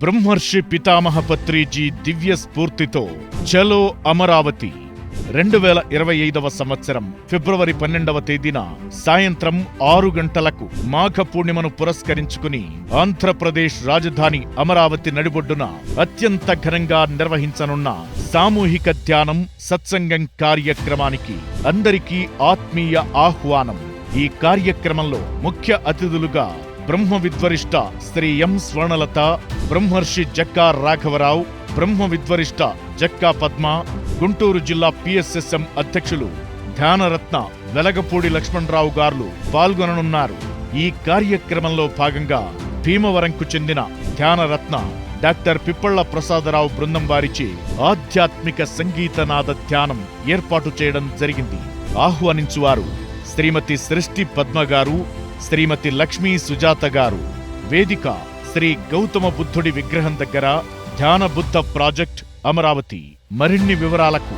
బ్రహ్మర్షి పితామహ పత్రిజీ దివ్య స్ఫూర్తితో చలో అమరావతి. రెండు వేల ఇరవై ఐదవ సంవత్సరం ఫిబ్రవరి పన్నెండవ తేదీన సాయంత్రం ఆరు గంటలకు మాఘ పూర్ణిమను పురస్కరించుకుని ఆంధ్రప్రదేశ్ రాజధాని అమరావతి నడిబొడ్డున అత్యంత ఘనంగా నిర్వహించనున్న సామూహిక ధ్యానం సత్సంగం కార్యక్రమానికి అందరికీ ఆత్మీయ ఆహ్వానం. ఈ కార్యక్రమంలో ముఖ్య అతిథులుగా బ్రహ్మ విద్వరిష్ట శ్రీ ఎం స్వర్ణలత బ్రహ్మర్షి జక్కా రాఘవరావు బ్రహ్మ విద్వరిష్ట జక్కా పద్మ గుంటూరు జిల్లా పిఎస్ఎస్ఎం అధ్యక్షులు ధ్యానరత్న వెలగపూడి లక్ష్మణరావు గారు పాల్గొననున్నారు. ఈ కార్యక్రమంలో భాగంగా భీమవరంకు చెందిన ధ్యానరత్న డాక్టర్ పిప్పళ్ళ ప్రసాదరావు బృందం వారిచి ఆధ్యాత్మిక సంగీతనాద ధ్యానం ఏర్పాటు చేయడం జరిగింది. ఆహ్వానించువారు శ్రీమతి సృష్టి పద్మ గారు శ్రీమతి లక్ష్మీ సుజాత గారు. వేదిక శ్రీ గౌతమ బుద్ధుడి విగ్రహం దగ్గర ధ్యాన బుద్ధ ప్రాజెక్ట్ అమరావతి. మరిన్ని వివరాలకు